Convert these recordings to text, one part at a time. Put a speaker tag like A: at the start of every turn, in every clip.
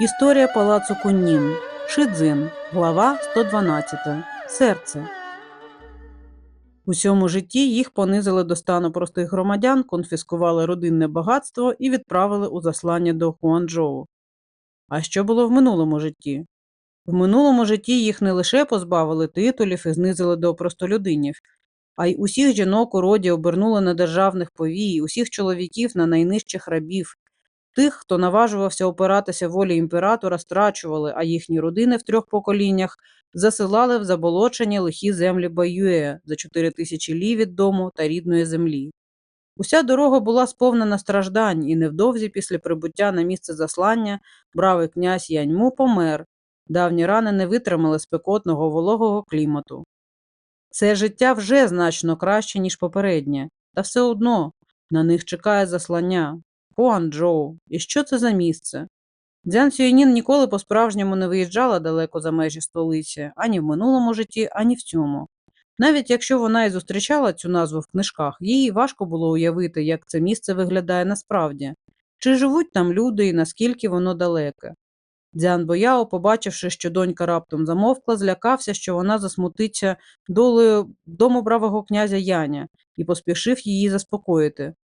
A: Історія палацу Куннін. Шидзин. Глава 112. Серце. У цьому житті їх понизили до стану простих громадян, конфіскували родинне багатство і відправили у заслання до Хуанчжоу. А що було в минулому житті? В минулому житті їх не лише позбавили титулів і знизили до простолюдинів, а й усіх жінок у роді обернули на державних повій, усіх чоловіків на найнижчих рабів. Тих, хто наважувався опиратися волі імператора, страчували, а їхні родини в трьох поколіннях засилали в заболочені лихі землі Баюе за чотири тисячі лі від дому та рідної землі. Уся дорога була сповнена страждань, і невдовзі після прибуття на місце заслання бравий князь Яньму помер. Давні рани не витримали спекотного вологого клімату. Це життя вже значно краще, ніж попереднє, та все одно на них чекає заслання. Хуанчжоу. І що це за місце? Дзян Сюєнін ніколи по-справжньому не виїжджала далеко за межі столиці, ані в минулому житті, ані в цьому. Навіть якщо вона і зустрічала цю назву в книжках, їй важко було уявити, як це місце виглядає насправді, чи живуть там люди і наскільки воно далеке. Дзян Бояо, побачивши, що донька раптом замовкла, злякався, що вона засмутиться долею дому бравого князя Яня і поспішив її заспокоїти.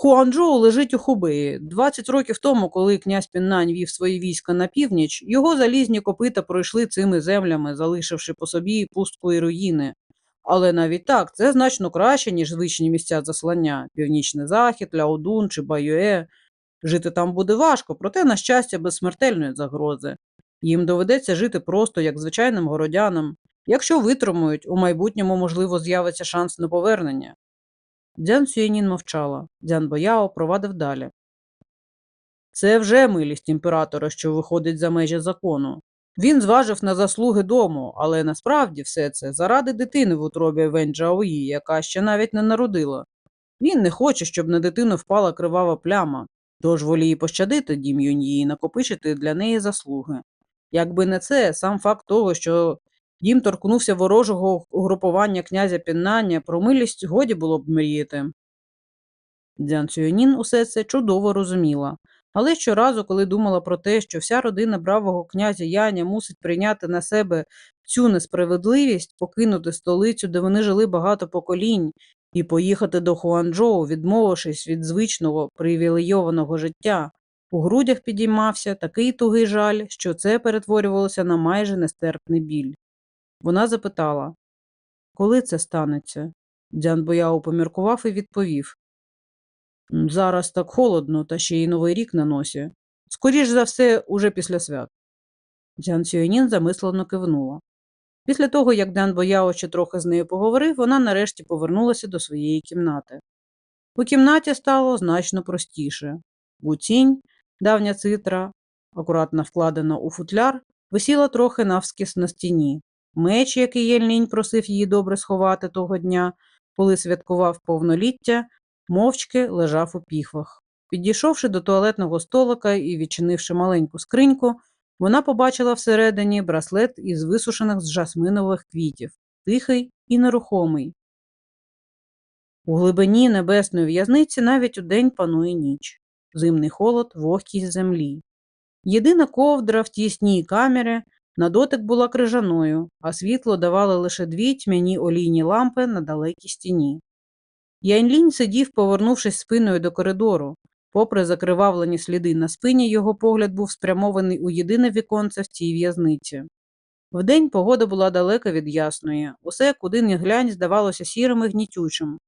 A: Хуанчжоу лежить у Хубеї. 20 років тому, коли князь Піннань вів свої війська на північ, його залізні копита пройшли цими землями, залишивши по собі пустку і руїни. Але навіть так, це значно краще, ніж звичні місця заслання Північний Захід, Ляодун чи Баюе. Жити там буде важко, проте, на щастя, без смертельної загрози. Їм доведеться жити просто як звичайним городянам. Якщо витримують, у майбутньому, можливо, з'явиться шанс на повернення. Дзян Сюєнін мовчала. Дзян Бояо провадив далі. Це вже милість імператора, що виходить за межі закону. Він зважив на заслуги дому, але насправді все це заради дитини в утробі Джаої, яка ще навіть не народила. Він не хоче, щоб на дитину впала кривава пляма, тож воліє пощадити дім Юньї і накопичити для неї заслуги. Якби не це, сам факт того, що їм торкнувся ворожого угрупування князя Піннання, про милість годі було б мріяти. Дзян Цюєнін усе це чудово розуміла, але щоразу, коли думала про те, що вся родина бравого князя Яня мусить прийняти на себе цю несправедливість, покинути столицю, де вони жили багато поколінь, і поїхати до Хуанчжоу, відмовившись від звичного привілейованого життя, у грудях підіймався такий тугий жаль, що це перетворювалося на майже нестерпний біль. Вона запитала, коли це станеться? Дзян Бояо поміркував і відповів. Зараз так холодно, та ще й новий рік на носі. Скоріш за все, уже після свят. Дзян Сюєнін замислено кивнула. Після того, як Дзян Бояо ще трохи з нею поговорив, вона нарешті повернулася до своєї кімнати. У кімнаті стало значно простіше. Гуцінь, давня цитра, акуратно вкладена у футляр, висіла трохи навскіс на стіні. Меч, який Єльнінь просив її добре сховати того дня, коли святкував повноліття, мовчки лежав у піхвах. Підійшовши до туалетного столика і відчинивши маленьку скриньку, вона побачила всередині браслет із висушених з жасминових квітів, тихий і нерухомий. У глибині небесної в'язниці навіть удень панує ніч, зимний холод, вогкість землі. Єдина ковдра в тісній камері на дотик була крижаною, а світло давали лише дві тьмяні олійні лампи на далекій стіні. Яньлінь сидів, повернувшись спиною до коридору. Попри закривавлені сліди на спині, його погляд був спрямований у єдине віконце в цій в'язниці. Вдень погода була далека від ясної, усе, куди не глянь, здавалося сірим і гнітючим.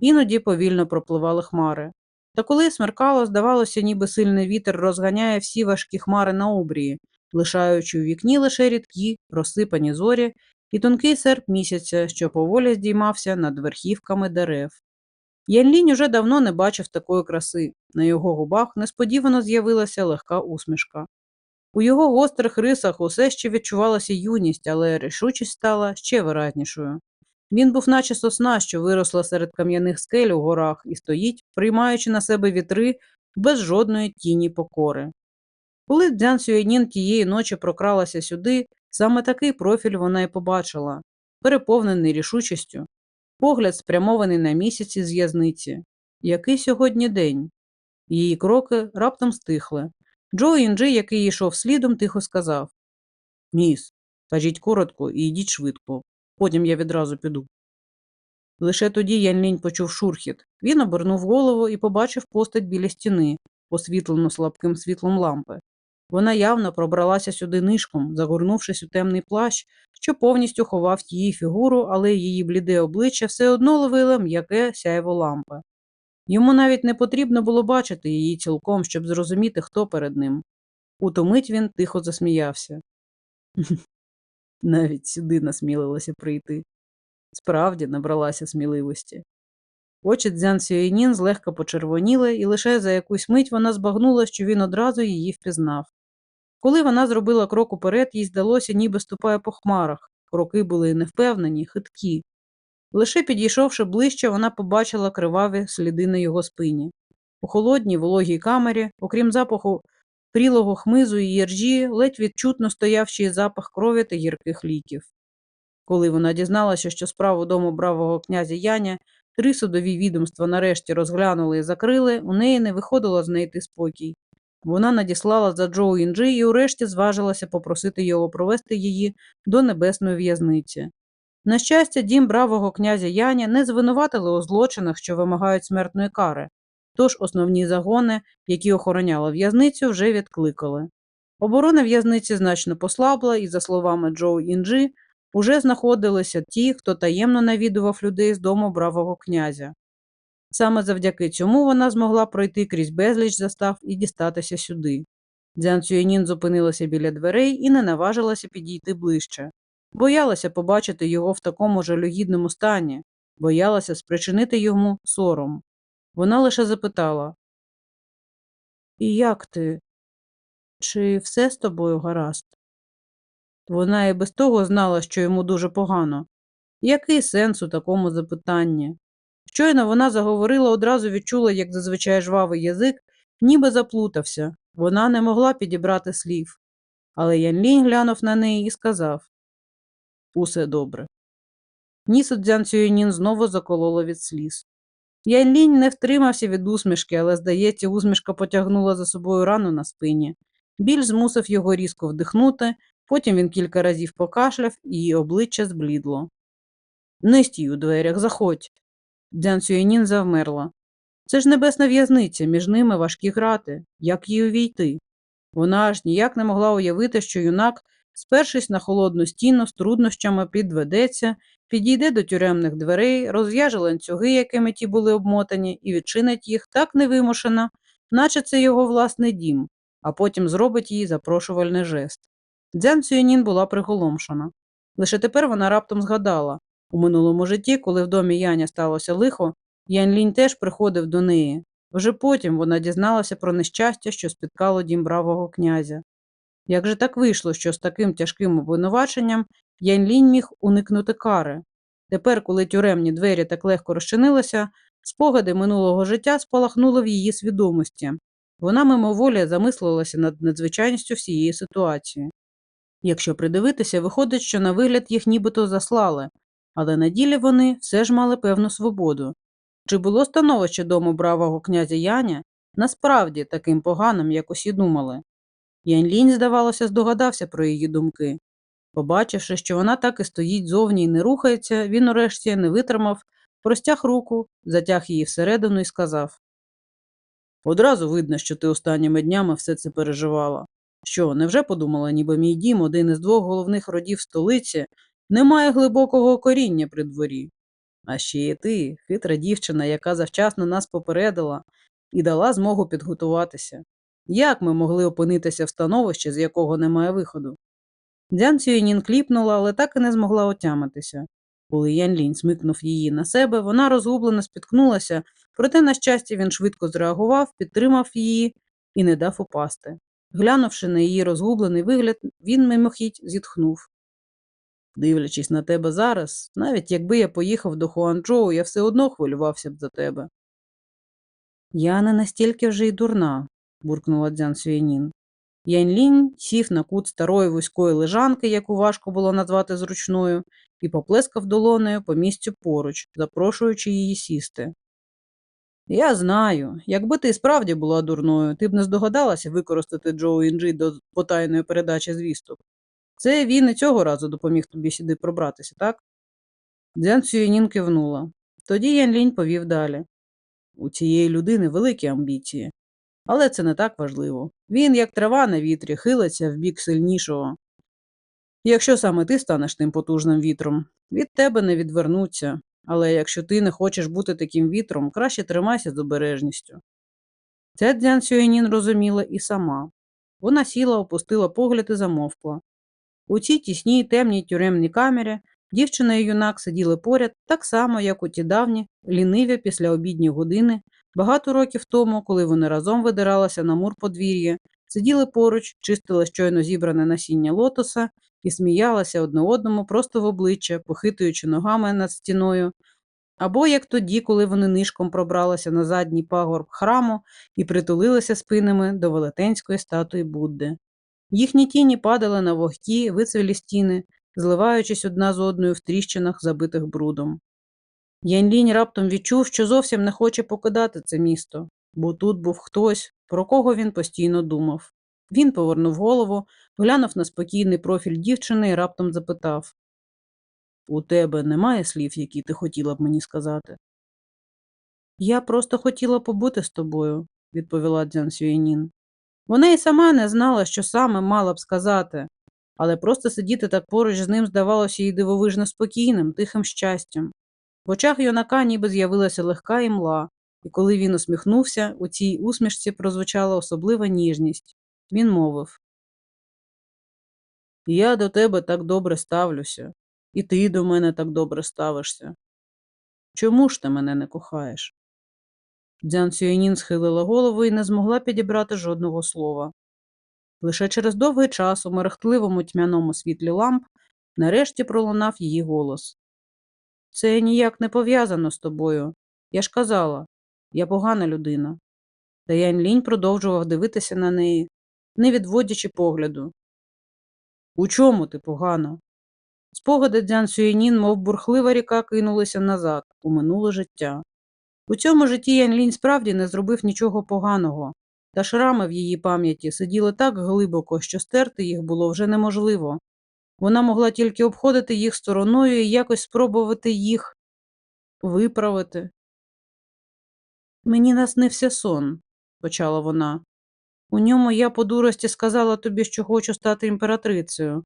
A: Іноді повільно пропливали хмари. Та коли смеркало, здавалося, ніби сильний вітер розганяє всі важкі хмари на обрії, лишаючи у вікні лише рідкі, розсипані зорі і тонкий серп місяця, що поволі здіймався над верхівками дерев. Янлінь уже давно не бачив такої краси. На його губах несподівано з'явилася легка усмішка. У його гострих рисах усе ще відчувалася юність, але рішучість стала ще виразнішою. Він був наче сосна, що виросла серед кам'яних скель у горах і стоїть, приймаючи на себе вітри без жодної тіні покори. Коли Дзян Сюєнін тієї ночі прокралася сюди, саме такий профіль вона й побачила, переповнений рішучістю, погляд спрямований на місяці з в'язниці. Який сьогодні день? Її кроки раптом стихли. Джо Інджи, який йшов слідом, тихо сказав Міс, кажіть коротко і йдіть швидко. Потім я відразу піду. Лише тоді Янлінь почув шурхіт. Він обернув голову і побачив постать біля стіни, освітлену слабким світлом лампи. Вона явно пробралася сюди нишком, загорнувшись у темний плащ, що повністю ховав її фігуру, але її бліде обличчя все одно ловило м'яке сяйво лампи. Йому навіть не потрібно було бачити її цілком, щоб зрозуміти, хто перед ним. У ту мить він тихо засміявся. Навіть сюди насмілилася прийти. Справді набралася сміливості. Очі Дзян Сюєнін злегка почервоніли, і лише за якусь мить вона збагнула, що він одразу її впізнав. Коли вона зробила крок уперед, їй здалося, ніби ступає по хмарах. Кроки були невпевнені, хиткі. Лише підійшовши ближче, вона побачила криваві сліди на його спині. У холодній вологій камері, окрім запаху прілого хмизу і іржі, ледь відчутно стояв ще й запах крові та гірких ліків. Коли вона дізналася, що справу дому бравого князя Яня три судові відомства нарешті розглянули і закрили, у неї не виходило знайти спокій. Вона надіслала за Джоу Інджи і урешті зважилася попросити його провести її до небесної в'язниці. На щастя, дім бравого князя Яня не звинуватили у злочинах, що вимагають смертної кари, тож основні загони, які охороняли в'язницю, вже відкликали. Оборона в'язниці значно послабла, і, за словами Джоу Інджи, уже знаходилися ті, хто таємно навідував людей з дому бравого князя. Саме завдяки цьому вона змогла пройти крізь безліч застав і дістатися сюди. Дзян Цюєнін зупинилася біля дверей і не наважилася підійти ближче. Боялася побачити його в такому жалюгідному стані, боялася спричинити йому сором. Вона лише запитала І як ти? Чи все з тобою гаразд? Вона і без того знала, що йому дуже погано. Який сенс у такому запитанні? Щойно вона заговорила, одразу відчула, як зазвичай жвавий язик, ніби заплутався. Вона не могла підібрати слів. Але Янлінь глянув на неї і сказав Усе добре. Ніс у Дзян Цюєнін знову закололо від сліз. Янлінь не втримався від усмішки, але, здається, усмішка потягнула за собою рану на спині. Біль змусив його різко вдихнути, потім він кілька разів покашляв, і її обличчя зблідло. Не стій у дверях, заходь. Дзян Сюєнін завмерла. Це ж небесна в'язниця, між ними важкі грати. Як їй увійти? Вона аж ніяк не могла уявити, що юнак, спершись на холодну стіну, з труднощами підведеться, підійде до тюремних дверей, розв'яже ланцюги, якими ті були обмотані, і відчинить їх так невимушено, наче це його власний дім, а потім зробить їй запрошувальний жест. Дзян Цюєнін була приголомшена. Лише тепер вона раптом згадала у минулому житті, коли в домі Яня сталося лихо, Ян Лінь теж приходив до неї. Вже потім вона дізналася про нещастя, що спіткало дім бравого князя. Як же так вийшло, що з таким тяжким обвинуваченням Ян Лінь міг уникнути кари? Тепер, коли тюремні двері так легко розчинилися, спогади минулого життя спалахнули в її свідомості. Вона мимоволі замислилася над надзвичайністю всієї ситуації. Якщо придивитися, виходить, що на вигляд їх нібито заслали, але на ділі вони все ж мали певну свободу. Чи було становище дому бравого князя Яня насправді таким поганим, як усі думали? Янь Лінь, здавалося, здогадався про її думки. Побачивши, що вона так і стоїть зовні і не рухається, він урешті не витримав, простяг руку, затяг її всередину і сказав Одразу видно, що ти останніми днями все це переживала. Що, невже подумала, ніби мій дім, один із двох головних родів столиці, не має глибокого коріння при дворі? А ще є ти, хитра дівчина, яка завчасно нас попередила і дала змогу підготуватися. Як ми могли опинитися в становищі, з якого немає виходу? Дзян Цюєнін кліпнула, але так і не змогла отямитися. Коли Ян Лінь смикнув її на себе, вона розгублено спіткнулася, проте, на щастя, він швидко зреагував, підтримав її і не дав упасти. Глянувши на її розгублений вигляд, він мимохідь зітхнув. Дивлячись на тебе зараз, навіть якби я поїхав до Хуанчжоу, я все одно хвилювався б за тебе. Я не настільки вже й дурна, буркнула Дзян Сюєнін. Янь Лінь сів на кут старої вузької лежанки, яку важко було назвати зручною, і поплескав долонею по місцю поруч, запрошуючи її сісти. Я знаю, якби ти справді була дурною, ти б не здогадалася використати Джоу Інджі до потайної передачі звісток. Це він і цього разу допоміг тобі сюди пробратися, так? Дзян Цюєнін кивнула. Тоді Ян Лінь повів далі. У цієї людини великі амбіції. Але це не так важливо. Він, як трава на вітрі, хилиться в бік сильнішого. Якщо саме ти станеш тим потужним вітром, від тебе не відвернуться. Але якщо ти не хочеш бути таким вітром, краще тримайся з обережністю. Ця Дзян Сюєнін розуміла і сама. Вона сіла, опустила погляд і замовкла. У цій тісній темній тюремній камері дівчина і юнак сиділи поряд так само, як у ті давні, ліниві післяобідні години, багато років тому, коли вони разом видиралися на мур подвір'я, сиділи поруч, чистили щойно зібране насіння лотоса і сміялися одне одному просто в обличчя, похитуючи ногами над стіною, або як тоді, коли вони нишком пробралися на задній пагорб храму і притулилися спинами до велетенської статуї Будди. Їхні тіні падали на вогкі, вицвілі стіни, зливаючись одна з одною в тріщинах, забитих брудом. Янлінь раптом відчув, що зовсім не хоче покидати це місто, бо тут був хтось, про кого він постійно думав. Він повернув голову, глянув на спокійний профіль дівчини і раптом запитав У тебе немає слів, які ти хотіла б мені сказати? Я просто хотіла побути з тобою, відповіла Дзян Сюєнін. Вона й сама не знала, що саме мала б сказати, але просто сидіти так поруч з ним здавалося їй дивовижно спокійним, тихим щастям. В очах юнака ніби з'явилася легка імла, і коли він усміхнувся, у цій усмішці прозвучала особлива ніжність. Він мовив Я до тебе так добре ставлюся, і ти до мене так добре ставишся. Чому ж ти мене не кохаєш? Дзян Сюєнін схилила голову і не змогла підібрати жодного слова. Лише через довгий час у мерехтливому тьмяному світлі ламп нарешті пролунав її голос. Це ніяк не пов'язано з тобою. Я ж казала, я погана людина. Та Янь Лінь продовжував дивитися на неї, не відводячи погляду. У чому ти погана? Спогади Дзян Сюєнін, мов бурхлива ріка, кинулися назад, у минуле життя. У цьому житті Янь Лінь справді не зробив нічого поганого, та шрами в її пам'яті сиділи так глибоко, що стерти їх було вже неможливо. Вона могла тільки обходити їх стороною і якось спробувати їх виправити. Мені наснився сон, почала вона. У ньому я по дурості сказала тобі, що хочу стати імператрицею.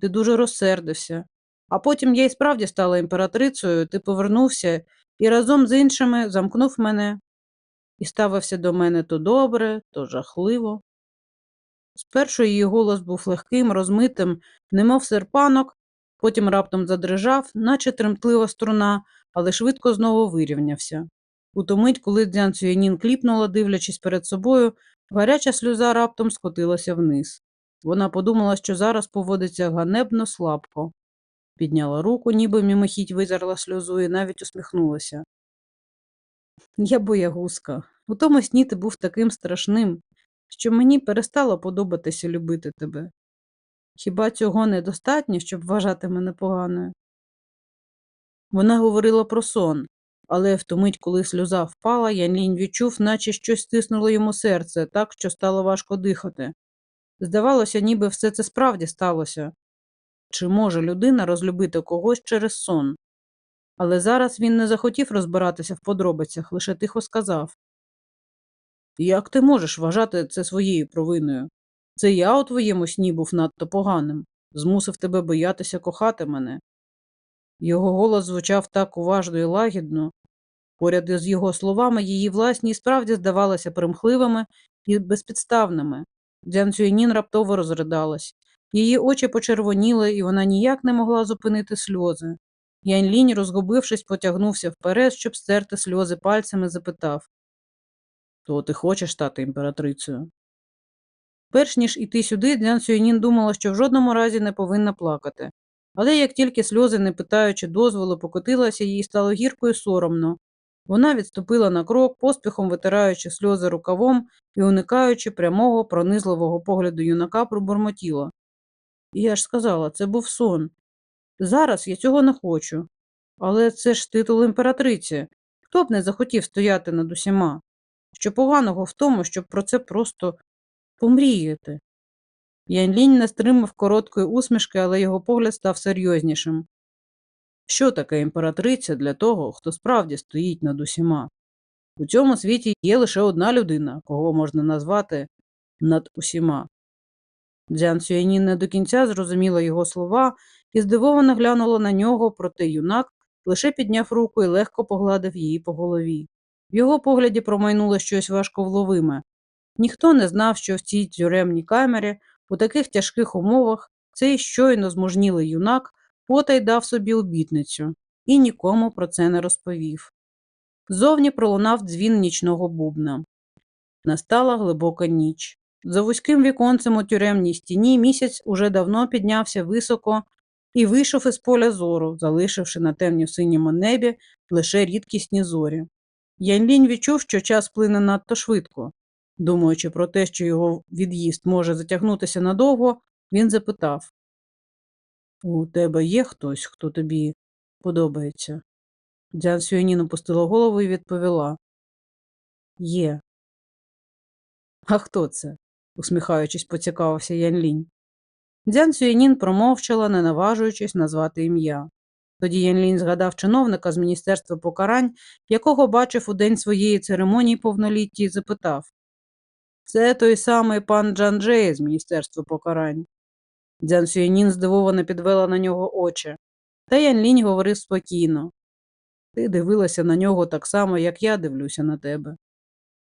A: Ти дуже розсердився. А потім я й справді стала імператрицею, ти повернувся і разом з іншими замкнув мене і ставився до мене то добре, то жахливо. Спершу її голос був легким, розмитим, немов серпанок, потім раптом задрижав, наче тремтлива струна, але швидко знову вирівнявся. У ту мить, коли Дзян Цюянін кліпнула, дивлячись перед собою, гаряча сльоза раптом скотилася вниз. Вона подумала, що зараз поводиться ганебно слабко. Підняла руку, ніби мимохідь визерла сльозу і навіть усміхнулася. Я боягузка. У тому сні ти був таким страшним, що мені перестало подобатися любити тебе. Хіба цього недостатньо, щоб вважати мене поганою? Вона говорила про сон, але в ту мить, коли сльоза впала, Янлінь відчув, наче щось стиснуло йому серце, так, що стало важко дихати. Здавалося, ніби все це справді сталося. Чи може людина розлюбити когось через сон? Але зараз він не захотів розбиратися в подробицях, лише тихо сказав Як ти можеш вважати це своєю провиною? Це я у твоєму сні був надто поганим, змусив тебе боятися кохати мене. Його голос звучав так уважно і лагідно. Поряд із його словами її власні справді здавалися примхливими і безпідставними. Дзян Цюєнін раптово розридалась. Її очі почервоніли, і вона ніяк не могла зупинити сльози. Янь Лінь, розгубившись, потягнувся вперед, щоб стерти сльози пальцями, запитав То ти хочеш стати імператрицею? Перш ніж іти сюди, Дзян Сюєнін думала, що в жодному разі не повинна плакати. Але як тільки сльози, не питаючи дозволу, покотилася, їй стало гірко і соромно. Вона відступила на крок, поспіхом витираючи сльози рукавом і уникаючи прямого пронизливого погляду юнака, пробурмотіла. Я ж сказала, це був сон. Зараз я цього не хочу. Але це ж титул імператриці. Хто б не захотів стояти над усіма? Що поганого в тому, щоб про це просто помріяти? Янлінь не стримав короткої усмішки, але його погляд став серйознішим. Що таке імператриця для того, хто справді стоїть над усіма? У цьому світі є лише одна людина, кого можна назвати над усіма. Дзян Сюєнін не до кінця зрозуміла його слова і здивовано глянула на нього, проте юнак лише підняв руку і легко погладив її по голові. В його погляді промайнуло щось важковловиме. Ніхто не знав, що в цій тюремній камері, у таких тяжких умовах, цей щойно змужнілий юнак потай дав собі обітницю і нікому про це не розповів. Зовні пролунав дзвін нічного бубна. Настала глибока ніч. За вузьким віконцем у тюремній стіні місяць уже давно піднявся високо і вийшов із поля зору, залишивши на темно-синьому небі лише рідкісні зорі. Янлінь відчув, що час плине надто швидко. Думаючи про те, що його від'їзд може затягнутися надовго, він запитав У тебе є хтось, хто тобі подобається? Дзян Сюанін опустила голову і відповіла Є. А хто це? усміхаючись, поцікавився Янлінь. Дзян Сюєнін промовчала, не наважуючись назвати ім'я. Тоді Янлінь згадав чиновника з міністерства покарань, якого бачив у день своєї церемонії повноліття, і запитав Це той самий пан Джан Джей з міністерства покарань. Дзян Сюєнін здивовано підвела на нього очі. Та Янлінь говорив спокійно. Ти дивилася на нього так само, як я дивлюся на тебе.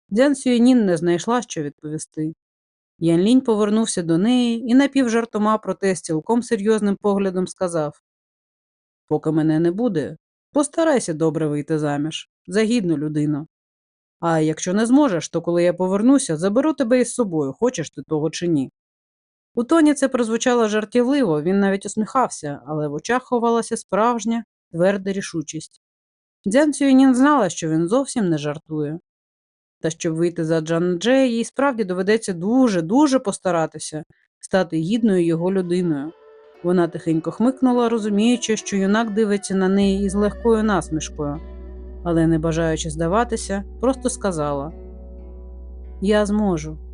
A: Дзян Сюєнін не знайшла, що відповісти. Янлінь повернувся до неї і напівжартома, проте з цілком серйозним поглядом сказав Поки мене не буде, постарайся добре вийти заміж, за гідну людину. А якщо не зможеш, то коли я повернуся, заберу тебе із собою, хочеш ти того чи ні. У тоні це прозвучало жартівливо, він навіть усміхався, але в очах ховалася справжня, тверда рішучість. Дзян Цюєнін знала, що він зовсім не жартує. Та щоб вийти за Джан Джея, їй справді доведеться дуже, дуже постаратися стати гідною його людиною. Вона тихенько хмикнула, розуміючи, що юнак дивиться на неї із легкою насмішкою, але, не бажаючи здаватися, просто сказала: Я зможу.